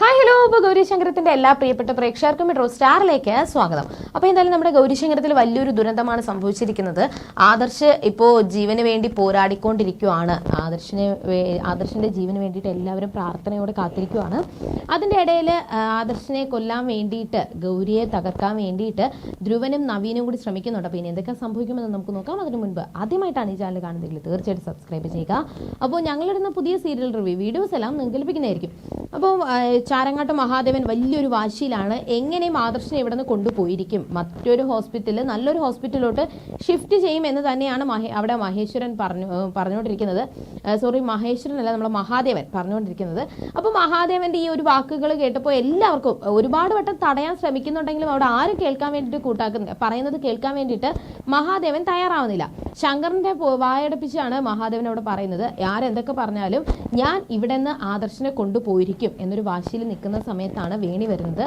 Hi hello അപ്പോൾ ഗൗരിശങ്കരത്തിന്റെ എല്ലാ പ്രിയപ്പെട്ട പ്രേക്ഷകർക്കും മെട്രോ സ്റ്റാറിലേക്ക് സ്വാഗതം. അപ്പോൾ എന്തായാലും നമ്മുടെ ഗൗരിശങ്കരത്തിൽ വലിയൊരു ദുരന്തമാണ് സംഭവിച്ചിരിക്കുന്നത്. ആദർശ് ഇപ്പോൾ ജീവന് വേണ്ടി പോരാടിക്കൊണ്ടിരിക്കുകയാണ് ആദർശിനെ ആദർശിന്റെ ജീവന് വേണ്ടിയിട്ട് എല്ലാവരും പ്രാർത്ഥനയോടെ കാത്തിരിക്കുകയാണ് അതിന്റെ ഇടയിൽ ആദർശിനെ കൊല്ലാൻ വേണ്ടിയിട്ട് ഗൗരിയെ തകർക്കാൻ വേണ്ടിയിട്ട് ധ്രുവനും നവീനും കൂടി ശ്രമിക്കുന്നുണ്ട്. അപ്പോൾ ഇനി എന്തൊക്കെ സംഭവിക്കുമെന്ന് നമുക്ക് നോക്കാം. അതിന് മുൻപ് ആദ്യമായിട്ടാണ് ഈ ചാനൽ കാണുന്നതെങ്കിൽ തീർച്ചയായിട്ടും സബ്സ്ക്രൈബ് ചെയ്യുക. അപ്പോൾ ഞങ്ങളിടുന്ന പുതിയ സീരിയൽ റിവ്യൂ വീഡിയോസ് എല്ലാം നിങ്ങൾക്ക് ലഭിക്കുന്നതായിരിക്കും. അപ്പോൾ ചാരങ്ങാട്ട് മഹാദേവൻ വലിയൊരു വാശിയിലാണ് എങ്ങനെയും ആദർശനെ ഇവിടെ നിന്ന് കൊണ്ടുപോയിരിക്കും. മറ്റൊരു ഹോസ്പിറ്റലിൽ നല്ലൊരു ഹോസ്പിറ്റലിലോട്ട് ഷിഫ്റ്റ് ചെയ്യും എന്ന് തന്നെയാണ് മഹേ അവിടെ മഹേശ്വരൻ പറഞ്ഞു പറഞ്ഞുകൊണ്ടിരിക്കുന്നത്. സോറി മഹേശ്വരൻ അല്ല നമ്മുടെ മഹാദേവൻ പറഞ്ഞുകൊണ്ടിരിക്കുന്നത്. അപ്പോൾ മഹാദേവന്റെ ഈ ഒരു വാക്കുകൾ കേട്ടപ്പോൾ എല്ലാവർക്കും ഒരുപാട് വട്ടം തടയാൻ ശ്രമിക്കുന്നുണ്ടെങ്കിലും അവിടെ ആരും കേൾക്കാൻ വേണ്ടിയിട്ട് കൂട്ടാക്കുന്ന പറയുന്നത് കേൾക്കാൻ വേണ്ടിയിട്ട് മഹാദേവൻ തയ്യാറാവുന്നില്ല. ശങ്കറിന്റെ വായടപ്പിച്ചാണ് മഹാദേവൻ അവിടെ പറയുന്നത്. ആരെന്തൊക്കെ പറഞ്ഞാലും ഞാൻ ഇവിടെ നിന്ന് ആദർശനെ കൊണ്ടുപോയിരിക്കും എന്നൊരു വാശിയിൽ നിൽക്കുന്ന സമയത്താണ് വേണി വരുന്നത്.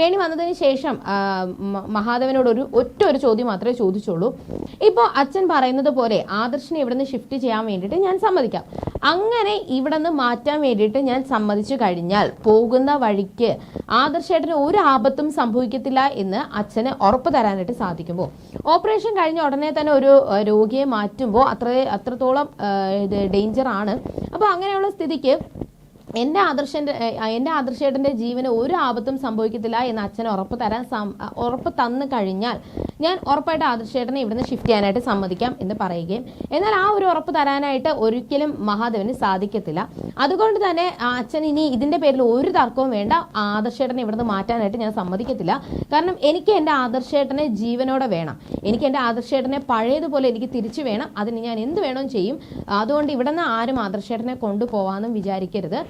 വേണി വന്നതിന് ശേഷം മഹാദേവനോട് ഒരു ഒറ്റ ഒരു ചോദ്യം മാത്രമേ ചോദിച്ചുള്ളൂ. ഇപ്പോൾ അച്ഛൻ പറയുന്നത് പോലെ ആദർശനെ ഇവിടെ നിന്ന് ഷിഫ്റ്റ് ചെയ്യാൻ വേണ്ടിയിട്ട് ഞാൻ സമ്മതിക്കാം. അങ്ങനെ ഇവിടെ നിന്ന് മാറ്റാൻ വേണ്ടിയിട്ട് ഞാൻ സമ്മതിച്ചു കഴിഞ്ഞാൽ പോകുന്ന വഴിക്ക് ആദർശേട്ടന് ഒരു ആപത്തും സംഭവിക്കത്തില്ല എന്ന് അച്ഛന് ഉറപ്പ് തരാനായിട്ട് സാധിക്കുമ്പോൾ. ഓപ്പറേഷൻ കഴിഞ്ഞ ഉടനെ തന്നെ ഒരു രോഗിയെ മാറ്റുമ്പോൾ അത്ര അത്രത്തോളം ഇത് ഡേഞ്ചർ ആണ് അപ്പോൾ അങ്ങനെയുള്ള സ്ഥിതിക്ക് എന്റെ ആദർശന്റെ എന്റെ ആദർശേട്ടന്റെ ജീവന് ഒരു ആപത്തും സംഭവിക്കത്തില്ല എന്ന് അച്ഛൻ ഉറപ്പ് തരാൻ ഉറപ്പ് തന്നു കഴിഞ്ഞാൽ ഞാൻ ഉറപ്പായിട്ട് ആദർശേട്ടനെ ഇവിടുന്ന് ഷിഫ്റ്റ് ചെയ്യാനായിട്ട് സമ്മതിക്കാം എന്ന് പറയുകയും. എന്നാൽ ആ ഒരു ഉറപ്പ് തരാനായിട്ട് ഒരിക്കലും മഹാദേവന് സാധിക്കത്തില്ല. അതുകൊണ്ട് തന്നെ അച്ഛൻ ഇനി ഇതിന്റെ പേരിൽ ഒരു തർക്കവും വേണ്ട. ആദർശേട്ടനെ ഇവിടുന്ന് മാറ്റാനായിട്ട് ഞാൻ സമ്മതിക്കത്തില്ല. കാരണം എനിക്ക് എന്റെ ആദർശേട്ടനെ ജീവനോടെ വേണം. എനിക്ക് എന്റെ ആദർശേട്ടനെ പഴയതുപോലെ എനിക്ക് തിരിച്ചു വേണം. അതിന് ഞാൻ എന്ത് വേണമെങ്കിലും ചെയ്യും. അതുകൊണ്ട് ഇവിടെ നിന്ന് ആരും ആദർശേട്ടനെ കൊണ്ടുപോകാമെന്നും വിചാരിക്കരുത്.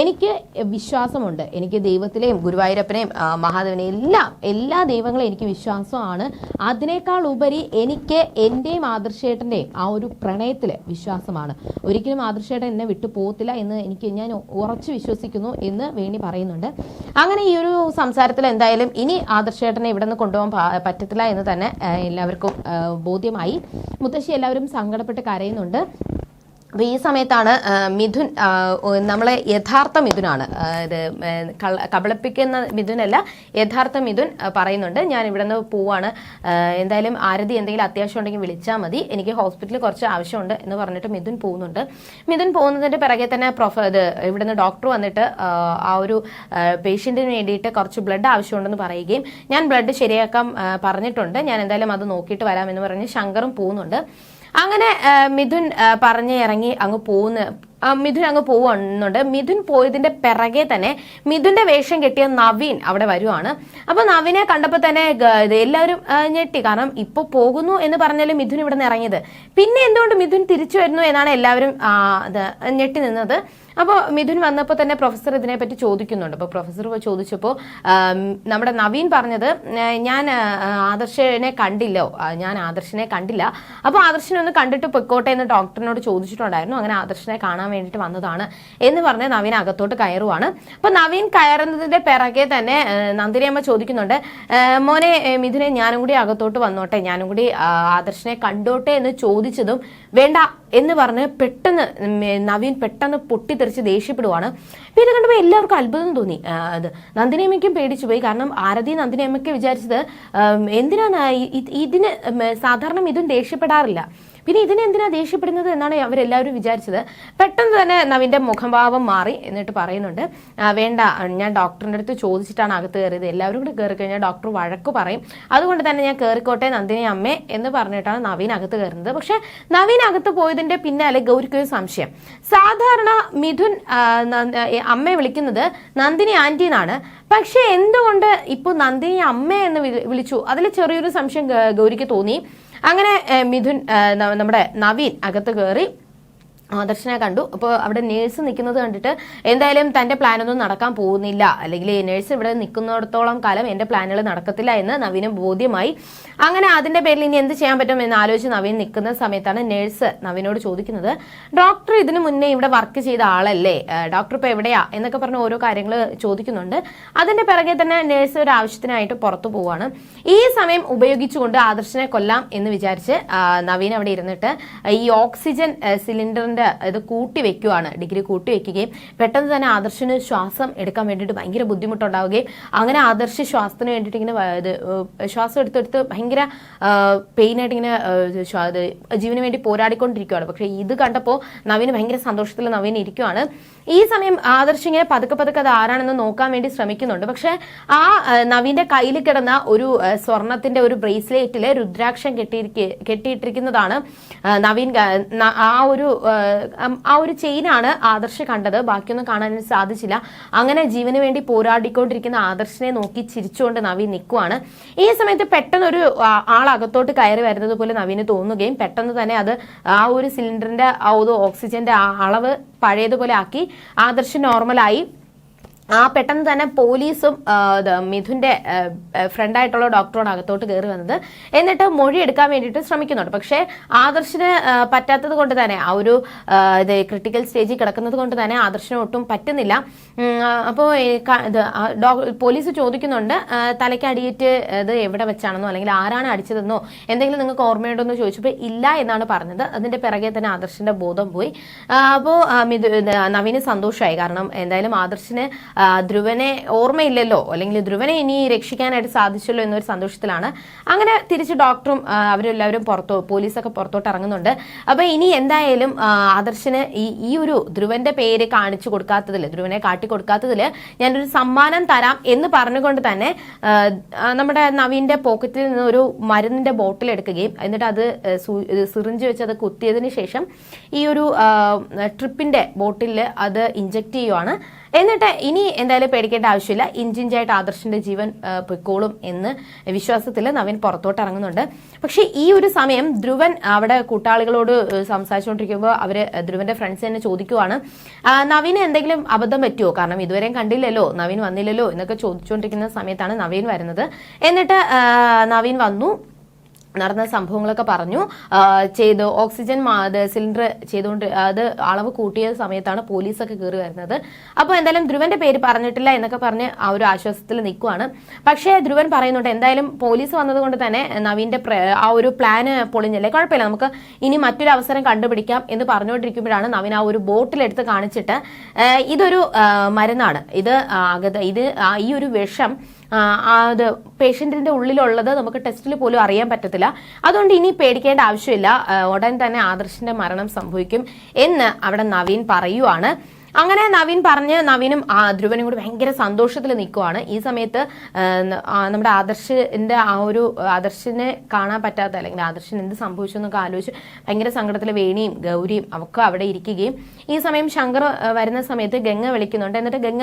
എനിക്ക് വിശ്വാസമുണ്ട്. എനിക്ക് ദൈവത്തിലെയും ഗുരുവായൂരപ്പനെയും മഹാദേവനെയും എല്ലാം എല്ലാ ദൈവങ്ങളും എനിക്ക് വിശ്വാസമാണ്. അതിനേക്കാൾ ഉപരി എനിക്ക് എന്റെയും ആദർശേട്ടന്റെയും ആ ഒരു പ്രണയത്തിൽ വിശ്വാസമാണ്. ഒരിക്കലും ആദർശേട്ടൻ എന്നെ വിട്ടു പോകത്തില്ല എന്ന് എനിക്ക് ഞാൻ ഉറച്ച് വിശ്വസിക്കുന്നു എന്ന് വേണി പറയുന്നുണ്ട്. അങ്ങനെ ഈ ഒരു സംസാരത്തിൽ എന്തായാലും ഇനി ആദർശേട്ടനെ ഇവിടെ നിന്ന് കൊണ്ടുപോകാൻ പറ്റത്തില്ല എന്ന് തന്നെ എല്ലാവർക്കും ബോധ്യമായി. മുത്തശ്ശി എല്ലാവരും സങ്കടപ്പെട്ട് കരയുന്നുണ്ട്. അപ്പോൾ ഈ സമയത്താണ് മിഥുൻ നമ്മളെ യഥാർത്ഥ മിഥുനാണ്. ഇത് കബളിപ്പിക്കുന്ന മിഥുനല്ല യഥാർത്ഥ മിഥുൻ പറയുന്നുണ്ട്. ഞാൻ ഇവിടെ നിന്ന് പോവാണ് എന്തായാലും ആരതി എന്തെങ്കിലും അത്യാവശ്യം ഉണ്ടെങ്കിൽ വിളിച്ചാൽ മതി. എനിക്ക് ഹോസ്പിറ്റലിൽ കുറച്ച് ആവശ്യമുണ്ട് എന്ന് പറഞ്ഞിട്ട് മിഥുൻ പോകുന്നുണ്ട്. മിഥുൻ പോകുന്നതിന്റെ പിറകെ തന്നെ പ്രൊഫ ഇത് ഇവിടുന്ന് ഡോക്ടർ വന്നിട്ട് ആ ഒരു പേഷ്യന്റിന് വേണ്ടിയിട്ട് കുറച്ച് ബ്ലഡ് ആവശ്യമുണ്ടെന്ന് പറയുകയും ഞാൻ ബ്ലഡ് ശരിയാക്കാൻ പറഞ്ഞിട്ടുണ്ട്. ഞാൻ എന്തായാലും അത് നോക്കിയിട്ട് വരാമെന്ന് പറഞ്ഞ് ശങ്കറും പോകുന്നുണ്ട്. അങ്ങനെ മിഥുൻ പറഞ്ഞ് ഇറങ്ങി അങ്ങ് പോകുന്ന മിഥുൻ അങ്ങ് പോവുന്നുണ്ട് മിഥുൻ പോയതിന്റെ പിറകെ തന്നെ മിഥുന്റെ വേഷം കെട്ടിയ നവീൻ അവിടെ വരുവാണ്. അപ്പൊ നവീനെ കണ്ടപ്പോൾ തന്നെ എല്ലാവരും ഞെട്ടി. കാരണം ഇപ്പൊ പോകുന്നു എന്ന് പറഞ്ഞാലും മിഥുൻ ഇവിടെ നിന്ന് ഇറങ്ങിയത്. പിന്നെ എന്തുകൊണ്ട് മിഥുൻ തിരിച്ചു വരുന്നു എന്നാണ് എല്ലാവരും ഞെട്ടി നിന്നത്? അപ്പോൾ മിഥുൻ വന്നപ്പോൾ തന്നെ പ്രൊഫസർ ഇതിനെപ്പറ്റി ചോദിക്കുന്നുണ്ട്. അപ്പോൾ പ്രൊഫസർ ചോദിച്ചപ്പോൾ നമ്മുടെ നവീൻ പറഞ്ഞത് ഞാൻ ആദർശനെ കണ്ടില്ലോ. ഞാൻ ആദർശനെ കണ്ടില്ല. അപ്പോൾ ആദർശനെ ഒന്ന് കണ്ടിട്ട് പൊയ്ക്കോട്ടെ എന്ന് ഡോക്ടറിനോട് ചോദിച്ചിട്ടുണ്ടായിരുന്നു. അങ്ങനെ ആദർശനെ കാണാൻ വേണ്ടിയിട്ട് വന്നതാണ് എന്ന് പറഞ്ഞ് നവീൻ അകത്തോട്ട് കയറുവാണ്. അപ്പോൾ നവീൻ കയറുന്നതിന്റെ പിറകെ തന്നെ നന്ദിനിയമ്മ ചോദിക്കുന്നുണ്ട് മോനെ മിഥുനെ ഞാനും കൂടി അകത്തോട്ട് വന്നോട്ടെ. ഞാനും കൂടി ആദർശനെ കണ്ടോട്ടെ എന്ന് ചോദിച്ചതും വേണ്ട എന്ന് പറഞ്ഞ് പെട്ടെന്ന് നവീൻ പെട്ടെന്ന് പൊട്ടിത്തെറിച്ച് ദേഷ്യപ്പെടുവാണ്. അപ്പൊ ഇത് കണ്ടപ്പോൾ എല്ലാവർക്കും അത്ഭുതം തോന്നി. അത് നന്ദിനിയമ്മയ്ക്കും പേടിച്ചു പോയി. കാരണം ആരതി നന്ദിനിയമ്മയ്ക്ക് വിചാരിച്ചത് എന്തിനാണ് ഇതിന് സാധാരണ ഇതും ദേഷ്യപ്പെടാറില്ല. പിന്നെ ഇതിനെന്തിനാ ദേഷ്യപ്പെടുന്നത് എന്നാണ് അവരെല്ലാവരും വിചാരിച്ചത്. പെട്ടെന്ന് തന്നെ നവിന്റെ മുഖഭാവം മാറി എന്നിട്ട് പറയുന്നുണ്ട് "ആ, വേണ്ട ഞാൻ ഡോക്ടറിന്റെ അടുത്ത് ചോദിച്ചിട്ടാണ് അകത്ത് കയറിയത്. എല്ലാവരും കൂടെ കയറി കഴിഞ്ഞാൽ ഡോക്ടർ വഴക്ക് പറയും. അതുകൊണ്ട് തന്നെ ഞാൻ കയറിക്കോട്ടെ നന്ദിനി അമ്മേ എന്ന് പറഞ്ഞിട്ടാണ് നവീൻ അകത്ത് കയറുന്നത്. പക്ഷേ നവീൻ അകത്ത് പോയതിന്റെ പിന്നാലെ ഗൗരിക്ക് ഒരു സംശയം. സാധാരണ മിഥുൻ അമ്മയെ വിളിക്കുന്നത് നന്ദിനി ആന്റി എന്നാണ്. പക്ഷെ എന്തുകൊണ്ട് ഇപ്പോൾ നന്ദിനി അമ്മ എന്ന് വിളിച്ചു? അതിൽ ചെറിയൊരു സംശയം ഗൗരിക്ക് തോന്നി. അങ്ങനെ മിഥുൻ നമ്മുടെ നവീൻ അകത്ത് കയറി ആദർശനെ കണ്ടു. അപ്പോൾ അവിടെ നേഴ്സ് നിൽക്കുന്നത് കണ്ടിട്ട് എന്തായാലും തന്റെ പ്ലാനൊന്നും നടക്കാൻ പോകുന്നില്ല. അല്ലെങ്കിൽ നേഴ്സ് ഇവിടെ നിൽക്കുന്നിടത്തോളം കാലം എന്റെ പ്ലാനുകൾ നടക്കത്തില്ല എന്ന് നവീന് ബോധ്യമായി. അങ്ങനെ അതിന്റെ പേരിൽ ഇനി എന്ത് ചെയ്യാൻ പറ്റും എന്ന് ആലോചിച്ച് നവീൻ നിൽക്കുന്ന സമയത്താണ് നേഴ്സ് നവീനോട് ചോദിക്കുന്നത്. ഡോക്ടർ ഇതിനു മുന്നേ ഇവിടെ വർക്ക് ചെയ്ത ആളല്ലേ? ഡോക്ടർ ഇപ്പോൾ എവിടെയാ? എന്നൊക്കെ പറഞ്ഞ് ഓരോ കാര്യങ്ങൾ ചോദിക്കുന്നുണ്ട്. അതിന്റെ പിറകെ തന്നെ നേഴ്സ് ഒരു ആവശ്യത്തിനായിട്ട് പുറത്തു പോവാണ്. ഈ സമയം ഉപയോഗിച്ചുകൊണ്ട് ആദർശനെ കൊല്ലാം എന്ന് വിചാരിച്ച് നവീൻ അവിടെ ഇരുന്നിട്ട് ഈ ഓക്സിജൻ ഏഹ് എന്നിട്ട് ഇത് കൂട്ടി വെക്കുവാണ്. ഡിഗ്രി കൂട്ടി വെക്കുകയും പെട്ടെന്ന് തന്നെ ആദർശിന് ശ്വാസം എടുക്കാൻ വേണ്ടിയിട്ട് ഭയങ്കര ബുദ്ധിമുട്ടുണ്ടാവുകയും അങ്ങനെ ആദർശ് ശ്വാസത്തിന് വേണ്ടിയിട്ട് ഇങ്ങനെ ഇത് ശ്വാസം എടുത്തെടുത്ത് ഭയങ്കര പെയിനായിട്ട് ഇങ്ങനെ ജീവന് വേണ്ടി പോരാടിക്കൊണ്ടിരിക്കുകയാണ് പക്ഷേ ഇത് കണ്ടപ്പോൾ നവീന് ഭയങ്കര സന്തോഷത്തിൽ നവീൻ ഇരിക്കുകയാണ് ഈ സമയം ആദർശ് ഇങ്ങനെ പതുക്കെ പതുക്കെ അത് ആരാണെന്ന് നോക്കാൻ വേണ്ടി ശ്രമിക്കുന്നുണ്ട്. പക്ഷെ ആ നവീന്റെ കയ്യിൽ കിടന്ന ഒരു സ്വർണത്തിന്റെ ഒരു ബ്രേസ്ലെറ്റിൽ രുദ്രാക്ഷം കെട്ടിയിരിക്ക കെട്ടിയിട്ടിരിക്കുന്നതാണ് നവീൻ ആ ഒരു ആ ഒരു ചെയിനാണ് ആദർശ് കണ്ടത്. ബാക്കിയൊന്നും കാണാൻ സാധിച്ചില്ല. അങ്ങനെ ജീവന് വേണ്ടി പോരാടിക്കൊണ്ടിരിക്കുന്ന ആദർശിനെ നോക്കി ചിരിച്ചുകൊണ്ട് നവീൻ നിൽക്കുവാണ് ഈ സമയത്ത് പെട്ടെന്ന് ഒരു ആ- ആൾ അകത്തോട്ട് കയറി വരുന്നത് പോലെ നവീന് തോന്നുകയും പെട്ടെന്ന് തന്നെ അത് ആ ഒരു സിലിണ്ടറിന്റെ ആ ഒരു ഓക്സിജന്റെ ആ അളവ് പഴയതുപോലെ ആക്കി ആദർശ് നോർമലായി. ആ പെട്ടെന്ന് തന്നെ പോലീസും മിഥുന്റെ ഫ്രണ്ടായിട്ടുള്ള ഡോക്ടറോട് അകത്തോട്ട് കയറി വന്നത്. എന്നിട്ട് മൊഴി എടുക്കാൻ വേണ്ടിയിട്ട് ശ്രമിക്കുന്നുണ്ട്. പക്ഷേ ആദർശിന് പറ്റാത്തത് കൊണ്ട് തന്നെ ആ ഒരു ഇത് ക്രിട്ടിക്കൽ സ്റ്റേജിൽ കിടക്കുന്നത് കൊണ്ട് തന്നെ ആദർശിന് ഒട്ടും പറ്റുന്നില്ല. അപ്പോൾ പോലീസ് ചോദിക്കുന്നുണ്ട് തലയ്ക്ക് അടിയിട്ട് ഇത് എവിടെ വെച്ചാണെന്നോ അല്ലെങ്കിൽ ആരാണ് അടിച്ചതെന്നോ എന്തെങ്കിലും നിങ്ങൾക്ക് ഓർമ്മയുണ്ടോ എന്ന് ചോദിച്ചപ്പോൾ ഇല്ല എന്നാണ് പറഞ്ഞത്. അതിന്റെ പിറകെ തന്നെ ആദർശിന്റെ ബോധം പോയി. അപ്പോൾ നവീന് സന്തോഷമായി കാരണം എന്തായാലും ആദർശിന് ധ്രുവനെ ഓർമ്മയില്ലല്ലോ അല്ലെങ്കിൽ ധ്രുവനെ ഇനി രക്ഷിക്കാനായിട്ട് സാധിച്ചല്ലോ എന്നൊരു സന്തോഷത്തിലാണ്. അങ്ങനെ തിരിച്ച് ഡോക്ടറും അവരെല്ലാവരും പുറത്തോ പോലീസൊക്കെ പുറത്തോട്ട് ഇറങ്ങുന്നുണ്ട്. അപ്പൊ ഇനി എന്തായാലും ആദർശന് ഈ ഈ ഒരു ധ്രുവന്റെ പേര് കാണിച്ചു കൊടുക്കാത്തതിൽ ധ്രുവനെ കാട്ടി കൊടുക്കാത്തതിൽ ഞാനൊരു സമ്മാനം തരാം എന്ന് പറഞ്ഞുകൊണ്ട് തന്നെ നമ്മുടെ നവീന്റെ പോക്കറ്റിൽ നിന്ന് ഒരു മരുന്നിന്റെ ബോട്ടിൽ എടുക്കുകയും എന്നിട്ട് അത് സിറിഞ്ച് വെച്ച് അത് കുത്തിയതിന് ശേഷം ഈ ഒരു ട്രിപ്പിന്റെ ബോട്ടിൽ അത് ഇഞ്ചക്ട് ചെയ്യുവാണ്. എന്നിട്ട് ഇനി എന്തായാലും പേടിക്കേണ്ട ആവശ്യമില്ല. ഇഞ്ചിഞ്ചായിട്ട് ആദർശിന്റെ ജീവൻ പൊയ്ക്കോളും എന്ന് വിശ്വാസത്തിൽ നവീൻ പുറത്തോട്ട് ഇറങ്ങുന്നുണ്ട്. പക്ഷേ ഈ ഒരു സമയം ധ്രുവൻ അവിടെ കൂട്ടാളികളോട് സംസാരിച്ചുകൊണ്ടിരിക്കുമ്പോൾ അവർ ധ്രുവന്റെ ഫ്രണ്ട്സ് തന്നെ ചോദിക്കുവാണ് നവീന് എന്തെങ്കിലും അബദ്ധം പറ്റുമോ കാരണം ഇതുവരെയും കണ്ടില്ലല്ലോ നവീൻ വന്നില്ലല്ലോ എന്നൊക്കെ ചോദിച്ചുകൊണ്ടിരിക്കുന്ന സമയത്താണ് നവീൻ വരുന്നത്. എന്നിട്ട് നവീൻ വന്നു. നടന്ന സംഭവങ്ങളൊക്കെ പറഞ്ഞു. ചെയ്ത്. ഓക്സിജൻ സിലിണ്ടർ ചെയ്തുകൊണ്ട് അത് അളവ് കൂട്ടിയ സമയത്താണ് പോലീസൊക്കെ കയറി വരുന്നത്. അപ്പോൾ എന്തായാലും ധ്രുവന്റെ പേര് പറഞ്ഞിട്ടില്ല എന്നൊക്കെ പറഞ്ഞ് ആ ഒരു ആശ്വാസത്തിൽ നിൽക്കുവാണ്. പക്ഷേ ധ്രുവൻ പറയുന്നുണ്ട് എന്തായാലും പോലീസ് വന്നതുകൊണ്ട് തന്നെ നവീന്റെ ആ ഒരു പ്ലാന് പൊളിഞ്ഞല്ലേ? കുഴപ്പമില്ല. നമുക്ക് ഇനി മറ്റൊരു അവസരം കണ്ടുപിടിക്കാം എന്ന് പറഞ്ഞുകൊണ്ടിരിക്കുമ്പോഴാണ് നവീൻ ആ ഒരു ബോട്ടിലെടുത്ത് കാണിച്ചിട്ട്. ഇതൊരു മരുന്നാണ്. ഇത് ഇത് ഈ ഒരു വിഷം അത് പേഷ്യന്റിന്റെ ഉള്ളിലുള്ളത് നമുക്ക് ടെസ്റ്റിൽ പോലും അറിയാൻ പറ്റത്തില്ല. അതുകൊണ്ട് ഇനി പേടിക്കേണ്ട ആവശ്യമില്ല. ഉടൻ തന്നെ ആദർശിന്റെ മരണം സംഭവിക്കും എന്ന് അവിടെ നവീൻ പറയുവാണ്. അങ്ങനെ നവീൻ പറഞ്ഞ് നവീനും ധ്രുവനും കൂടി ഭയങ്കര സന്തോഷത്തിൽ നിൽക്കുവാണ് ഈ സമയത്ത് നമ്മുടെ ആദർശിന്റെ ആ ഒരു ആദർശിനെ കാണാൻ പറ്റാത്ത അല്ലെങ്കിൽ ആദർശിന് എന്ത് സംഭവിച്ചു എന്നൊക്കെ ആലോചിച്ച് ഭയങ്കര സങ്കടത്തിൽ വേണിയും ഗൗരിയും ഒക്കെ അവിടെ ഇരിക്കുകയും. ഈ സമയം ശങ്കർ വരുന്ന സമയത്ത് ഗംഗ വിളിക്കുന്നുണ്ട്. എന്നിട്ട് ഗംഗ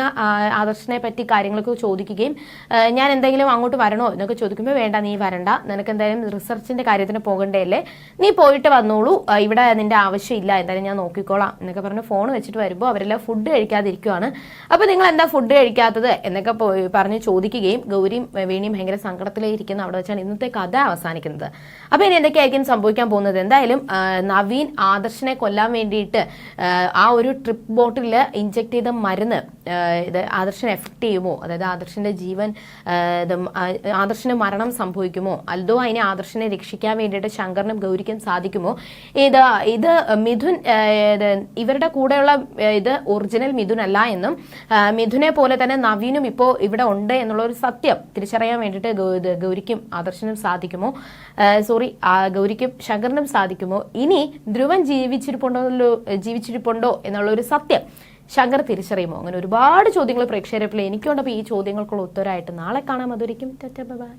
ആദർശിനെ പറ്റി കാര്യങ്ങളൊക്കെ ചോദിക്കുകയും ഞാൻ എന്തെങ്കിലും അങ്ങോട്ട് വരണോ? എന്നൊക്കെ ചോദിക്കുമ്പോൾ വേണ്ട നീ വരണ്ട. നിനക്ക് എന്തായാലും റിസർച്ചിന്റെ കാര്യത്തിന് പോകണ്ടല്ലേ നീ പോയിട്ട് വന്നോളൂ. ഇവിടെ നിന്റെ ആവശ്യമില്ല. എന്തായാലും ഞാൻ നോക്കിക്കോളാം. എന്നൊക്കെ പറഞ്ഞ് ഫോൺ വെച്ചിട്ട് വരുമ്പോൾ അവരെല്ലാം ഫുഡ് കഴിക്കാതിരിക്കുവാണ്. അപ്പൊ നിങ്ങൾ എന്താ ഫുഡ് കഴിക്കാത്തത് എന്നൊക്കെ പറഞ്ഞ് ചോദിക്കുകയും ഗൗരിയും വേണിയും ഭയങ്കര സങ്കടത്തിലിരിക്കുന്ന അവിടെ വെച്ചാണ് ഇന്നത്തെ കഥ അവസാനിക്കുന്നത്. അപ്പൊ ഇനി എന്തൊക്കെയായിരിക്കും സംഭവിക്കാൻ പോകുന്നത്? എന്തായാലും നവീൻ ആദർശിനെ കൊല്ലാൻ വേണ്ടിയിട്ട് ആ, ഒരു ട്രിപ്പ് ബോട്ടിൽ ഇഞ്ചെക്ട് ചെയ്ത മരുന്ന് ഇത് ആദർശനെ എഫക്ട് ചെയ്യുമോ? അതായത് ആദർശിന്റെ ജീവൻ ആദർശിന് മരണം സംഭവിക്കുമോ? അൽദോ അതിനെ ആദർശിനെ രക്ഷിക്കാൻ വേണ്ടിയിട്ട് ശങ്കറിനും ഗൗരിക്കും സാധിക്കുമോ? ഇത് ഇത് മിഥുൻ ഇവരുടെ കൂടെയുള്ള ഇത് ഒറിജിനൽ മിഥുൻ അല്ല എന്നും മിഥുനെ പോലെ തന്നെ നവീനും ഇപ്പോൾ ഇവിടെ ഉണ്ട് എന്നുള്ള ഒരു സത്യം തിരിച്ചറിയാൻ വേണ്ടിയിട്ട് ഗൗരിക്കും ആദർശനും സാധിക്കുമോ? സോറി ഗൗരിക്കും ശങ്കറിനും സാധിക്കുമോ? ഇനി ധ്രുവൻ ജീവിച്ചിരിപ്പുണ്ടോ ജീവിച്ചിരിപ്പുണ്ടോ എന്നുള്ള ഒരു സത്യം ശങ്കർ തിരിച്ചറിയുമോ? അങ്ങനെ ഒരുപാട് ചോദ്യങ്ങൾ പ്രേക്ഷകരെ എനിക്കുണ്ടപ്പോൾ ഈ ചോദ്യങ്ങൾക്കുള്ള ഉത്തരമായിട്ട് നാളെ കാണാം. അതൊരിക്കും ബൈ.